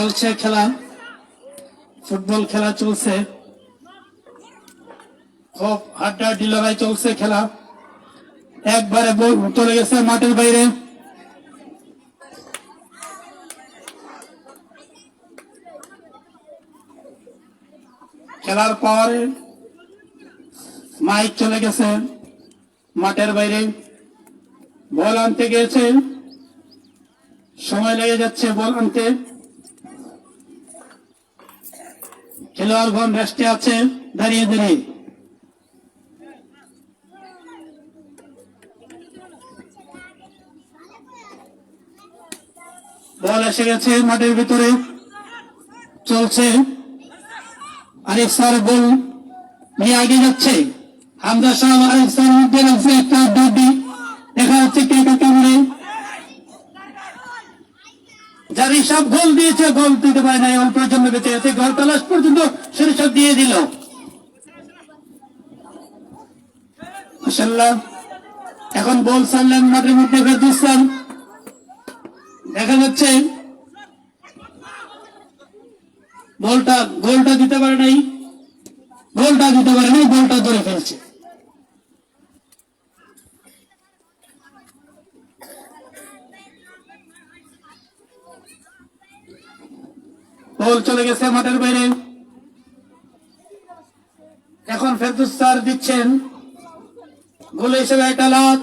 চলছে খেলা। ফুটবল খেলা চলছে। খুব হাড্ডাহাড্ডি লড়াই চলছে খেলা। একবারে বল চলে গেছে মাঠের বাইরে। খেলার পর মাইক চলে গেছে মাঠের বাইরে। বল আনতে গিয়েছে। সময় লেগে যাচ্ছে বল আনতে। খেলোয়াড়গণ রেস্টে আছে, দাঁড়িয়ে দাঁড়িয়ে বল এসে গেছে, মাঠের ভিতরে। চলছে। আরিফ স্যার বল নিয়ে আগে যাচ্ছে। হামজা সাহেব আরিফ স্যার মধ্যে একটা দুটি দেখা যাচ্ছে কে কে কেমনে যার হিসাব গোল দিয়েছে, গোল দিতে পারে নাই জন্য বেঁচে গোলটা লাস্ট পর্যন্ত দিয়ে দিল। এখন বল সারলেন মাঠের মধ্যে দেখা যাচ্ছে বলটা, গোলটা দিতে পারে নাই। গোলটা দিতে পারে নাই বলটা ধরে ফেলছে। বল চলে গেছে মাঠের বাইরে। এখন ফেরদুস স্যার দিচ্ছেন। গোল হিসেবে একটা লাত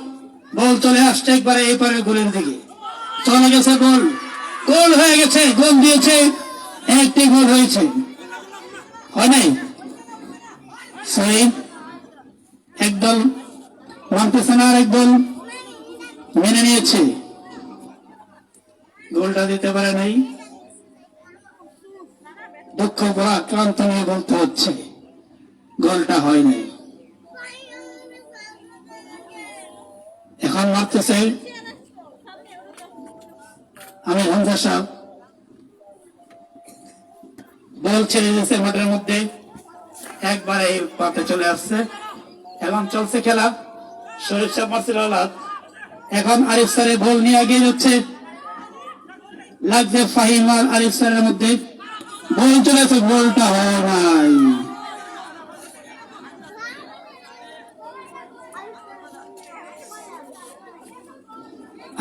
বল চলে আসছে একবারে এই পারে গোলের দিকে। চলে গেছে গোল। গোল হয়ে গেছে, গোল দিয়েছে। একটি গোল হয়েছে। হয় নাই? সরি। একদল মানতেছে না আর একদল মেনে নিয়েছে। গোলটা দিতে পারে নাই। দুঃখ করা ক্লান্ত নিয়ে বলতে হচ্ছে। গোলটা হয়নি। এখন মারতেছে। আমি হামজা সাহেব। বল ছেড়ে দিয়েছে মাঠের মধ্যে। একবার এই পাতে চলে আসছে। এখন চলছে খেলা। শরীফ সাহেব, মারছিল আলাদ। এখন আরিফ স্যারের বল নিয়ে এগিয়ে যাচ্ছে। লাগছে ফাহিম আর আরিফ স্যারের মধ্যে। বল চলেছে বলটা হয় নাই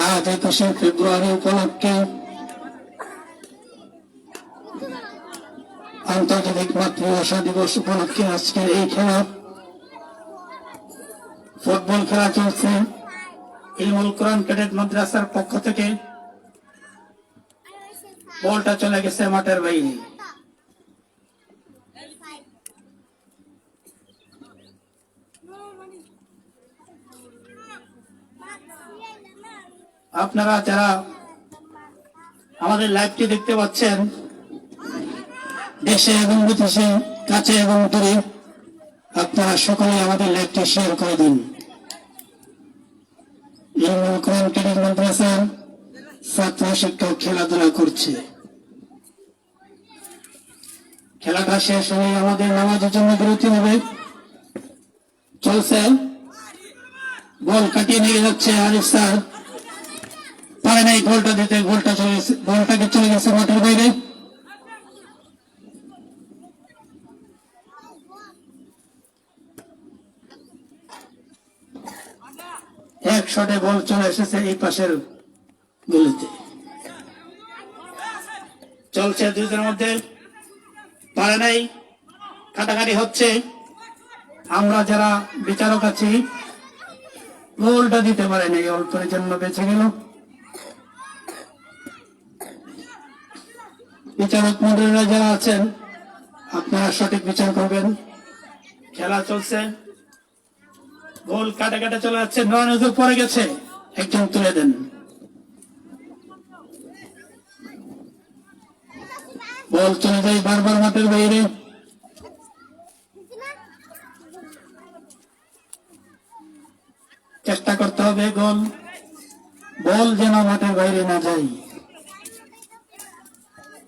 আজ একুশে ফেব্রুয়ারি উপলক্ষে আন্তর্জাতিক মাতৃভাষা দিবস উপলক্ষে আজকের এই খেলা। ফুটবল খেলা চলছে। ইলমুল কোরআন ক্যাডেট মাদ্রাসার পক্ষ থেকে বলটা চলে গেছে মাঠের বাইরে। আপনারা যারা আমাদের লাইভটি দেখতে পাচ্ছেন, দেশে এবং বিদেশে, কাছে এবং দূরে, আপনারা সকলে আমাদের লাইভটি শেয়ার করে দিন। খেলাধুলা করছে। খেলাটা শেষ হয়ে আমাদের নামাজের জন্য বিরতি হবে চলছে। বল কাটিয়ে নিয়ে যাচ্ছে আরিফ স্যার। পারে নাই, গোলটা দিতে, গোলটা চলে গেছে, গোলটাকে চলে গেছে মাঠের বাইরে। এক শটে বল চলে এসেছে এই পাশের চলছে দুজনের মধ্যে, পারে নাই, কাটাকাটি হচ্ছে। আমরা যারা বিচারক আছি, গোলটা দিতে পারে নাই অল্পের জন্য বেঁচে গেল। বিচারক মন্ডলীরা যারা আছেন, আপনারা সঠিক বিচার করবেন। খেলা চলছে। গোল কাটা কাটা চলে যাচ্ছে। নয় নজর পড়ে গেছে। একজন তুলে দেন। বল চলে যায় বারবার মাঠের বাইরে। চেষ্টা করতে হবে গোল। বল যেন মাঠের বাইরে না যায়।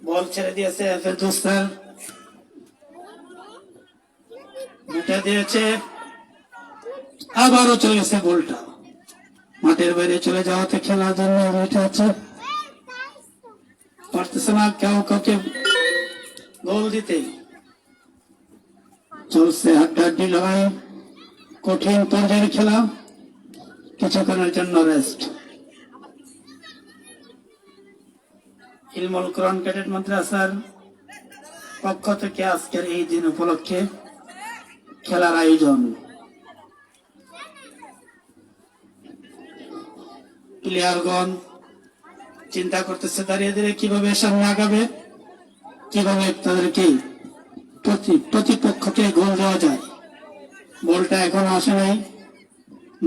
বল ছেড়ে দিয়েছে ফেরদৌস স্যার দুটা দিয়েছে। আবারও চলে গেছে গোলটা। মাঠের বাইরে চলে যাওয়াতে খেলার জন্য আছে। পারতেছে না কেউ কাউকে গোল দিতে। চলছে হাড্ডাহাড্ডি লড়াই। কঠিন পর্যায়ের খেলা। কিছুক্ষণের জন্য রেস্ট ইলমুল কোরআন ক্যাডেট মাদ্রাসার পক্ষ থেকে আজকের এই দিন উপলক্ষে খেলার আয়োজন। প্লেয়ারগণ চিন্তা করতেছে, দাঁড়িয়ে দাঁড়িয়ে কীভাবে সামনে আগাবে, কীভাবে তাদেরকে প্রতি প্রতিপক্ষকে গোল দেওয়া যায়। বলটা এখনও আসে নাই।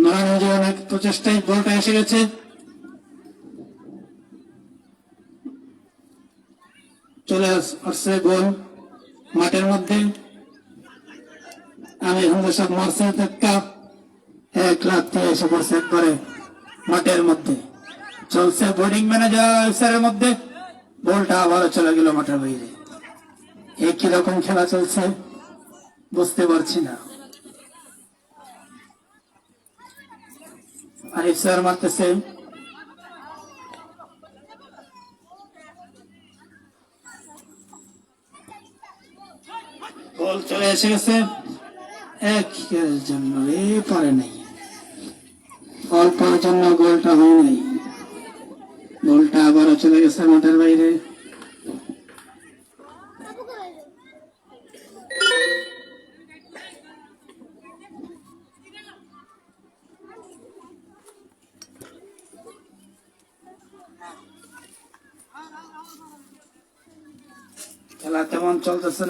নারায়ণজি অনেক প্রচেষ্টায় বলটা এসে গেছে। চলে আসছে গোল মাঠের মধ্যে। আমি সব মারছে ধাক্কা এক লাখ এসে পড়ছে একবারে মাঠের মধ্যে। চলছে বোর্ডিং ম্যানেজার মধ্যে। বলটা আবারও চলে গেল মাঠের বাইরে। এ কীরকম খেলা চলছে, বুঝতে পারছি না। আরিফ স্যার মারতেছে গোল চলে এসে গেছে। একের জন্য পারে নাই। অল্পের জন্য গোলটা হয় নাই। গোলটা আবারও চলে গেছে মাঠের বাইরে। খেলা তেমন চলতেছে না।